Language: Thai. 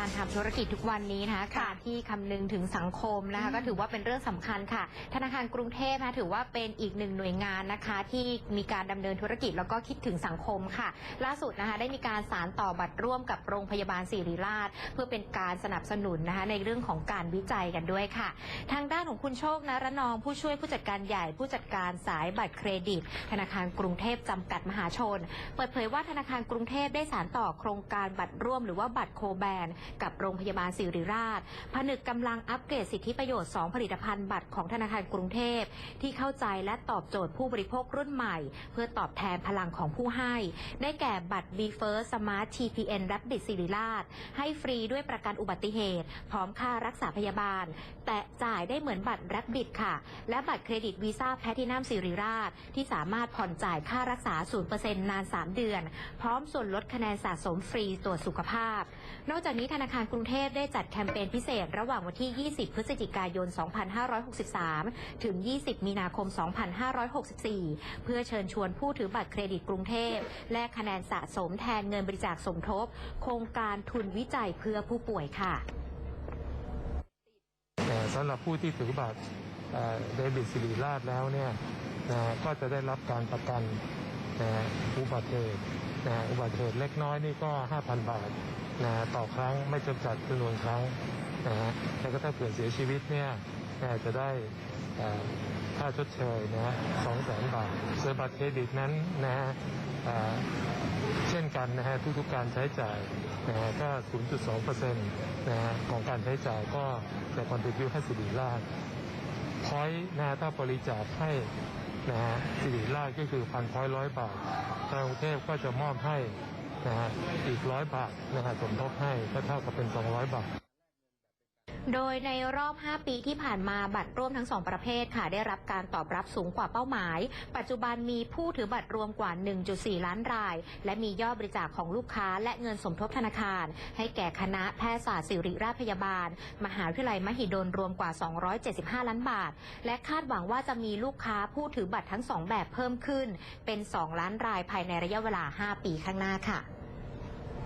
การทำธุรกิจทุกวันนี้นะคะการที่คำนึงถึงสังคมนะคะอืมก็ถือว่าเป็นเรื่องสำคัญค่ะ ธนาคารกรุงเทพนะคะถือว่าเป็นอีกหนึ่งหน่วยงานนะคะ ที่มีการดำเนินธุรกิจแล้วก็คิดถึงสังคมค่ะ ล่าสุดนะคะได้มีการสารต่อบัตรร่วมกับโรงพยาบาลศิริราช เพื่อเป็นการสนับสนุนนะคะในเรื่องของการวิจัยกันด้วยค่ะ ทางด้านของคุณโชคนะระนองผู้ช่วยผู้จัดการใหญ่ผู้จัดการสายบัตรเครดิต ธนาคารกรุงเทพจำกัดมหาชน เปิดเผยว่าธนาคารกรุงเทพได้สารต่อโครงการบัตรร่วมหรือว่าบัตรโคแบนกับโรงพยาบาลศิริราช ผนึกกำลังอัปเกรดสิทธิประโยชน์ 2 ผลิตภัณฑ์บัตรของธนาคารกรุงเทพ ที่เข้าใจและตอบโจทย์ผู้บริโภครุ่นใหม่ เพื่อตอบแทนพลังของผู้ให้ ได้แก่บัตร B First Smart TPN Rapid ศิริราช ให้ฟรีด้วยประกันอุบัติเหตุ พร้อมค่ารักษาพยาบาล แต่จ่ายได้เหมือนบัตร Rapid ค่ะ และบัตรเครดิตวีซ่าแพทินัมศิริราช ที่สามารถผ่อนจ่ายค่ารักษา 0%นาน 3 เดือน พร้อมส่วนลดคะแนนสะสมฟรีตรวจสุขภาพ นอกจากนี้ธนาคารกรุงเทพได้จัดแคมเปญพิเศษ ระหว่างวันที่ 20 พฤศจิกายน 2563 ถึง 20 มีนาคม 2564 เพื่อเชิญชวนผู้ถือบัตรเครดิตกรุงเทพ และคะแนนสะสมแทนเงินบริจาคสมทบ โครงการทุนวิจัยเพื่อผู้ป่วยค่ะสำหรับผู้ที่ถือบัตรเดบิตสิริราชแล้วเนี่ยก็จะได้รับการประกัน นะอุบัติเหตุนะอุบัติเหตุเล็กน้อยนี่ก็ 5,000 บาทนะต่อครั้งไม่จำกัดจำนวนครั้งนะฮะแล้วก็ถ้าเกิดเสียชีวิตเนี่ยนะจะได้ค่าชดเชยนะฮะ200,000บาทส่วนบัตรเครดิตนั้นนะฮะเช่นกันนะฮะทุกๆการใช้จ่ายนะฮะก็ 0.2%นะฮะของการใช้จ่ายก็จะคอนทิบิวให้สิริราชพอยต์นะฮะถ้าบริจาคให้ นะฮะสิริราชก็คือพันพอยร้อยบาททางกรุงเทพก็จะมอบให้นะฮะอีกร้อยบาทนะฮะสมทบให้ก็เท่ากับเป็นสองร้อยบาท โดยในรอบ 5 ปีที่ผ่านมาบัตรร่วมทั้ง 2 ประเภทค่ะ ได้รับการตอบรับสูงกว่าเป้าหมาย ปัจจุบันมีผู้ถือบัตรรวมกว่า 1.4 ล้านราย และมียอดบริจาคของลูกค้า และเงินสมทบธนาคาร ให้แก่คณะแพทยศาสตร์ศิริราชพยาบาล มหาวิทยาลัยมหิดลรวมกว่า 275 ล้านบาท และคาดหวังว่าจะมีลูกค้าผู้ถือบัตรทั้ง 2 แบบเพิ่มขึ้น เป็น 2 ล้านรายภายในระยะเวลา 5 ปีข้างหน้าค่ะ